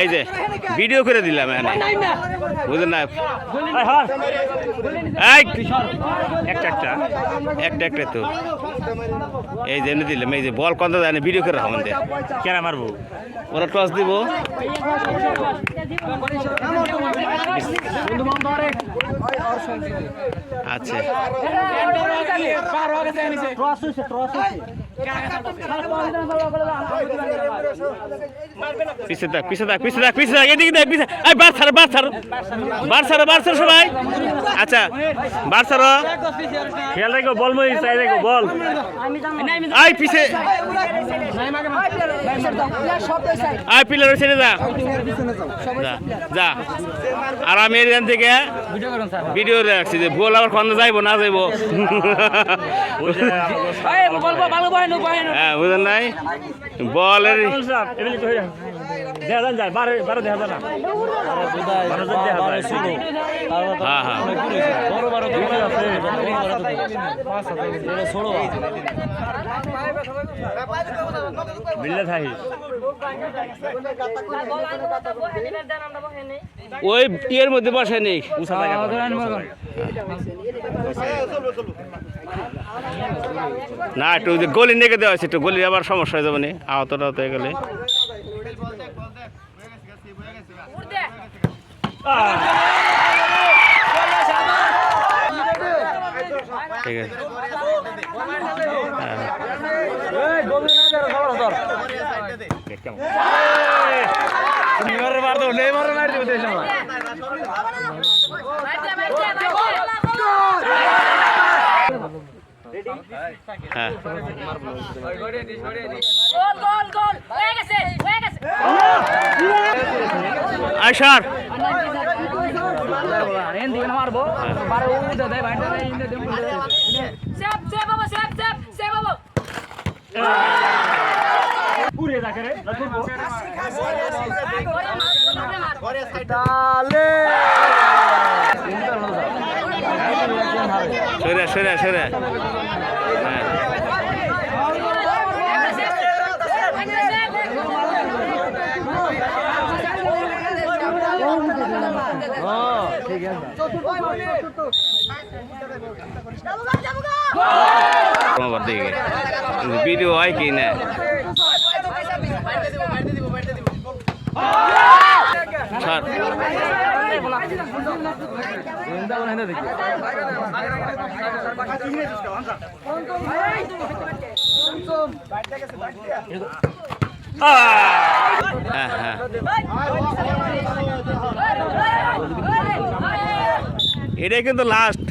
এই যে ভিডিও করে দিলাম এখানে। বুঝলেন না? এই একটা একটা একটা একটা তো। এই যে এমনি দিলাম এই যে বল কত জানে ভিডিও করে রাখবেন কেন মারবো? ওরা টস দিব। আচ্ছা। পিছে থাক পিছে থাক পিছে থাক পিছে থাক এদিকে দেখ, পিছে এই, বার ছাড়ো বার ছাড়ো সবাই। আচ্ছা বার ছাড়ো। খেয়াল রেখো, বল মই চাই বল। আই পিছে। আই পিলার ছেড়ে যা। যা আর আমি এখান থেকে ভিডিও রাখছি যে বল আবার কখন যাইবো, না যাইবো? হ্যাঁ বুঝলেন নাই? বলের বারো বারো। মিললে থাকি ওই ইয়ের মধ্যে বসে নেই। না একটু গলি নেগে দেওয়া হয়েছে একটু গলি আবার সমস্যা হয়ে যাবে না। আহত টাহত হয়ে গেলে। ঠিক আছে। হ্যাঁ গোল গোল গোল হয়ে গেছে হয়ে গেছে আইসার সেভ সেভ বাবা সরে সরে সরে। হ্যাঁ। তোমার ভিডিও হয় কি না? হ্যাঁ হ্যাঁ। এটাই কিন্তু লাস্ট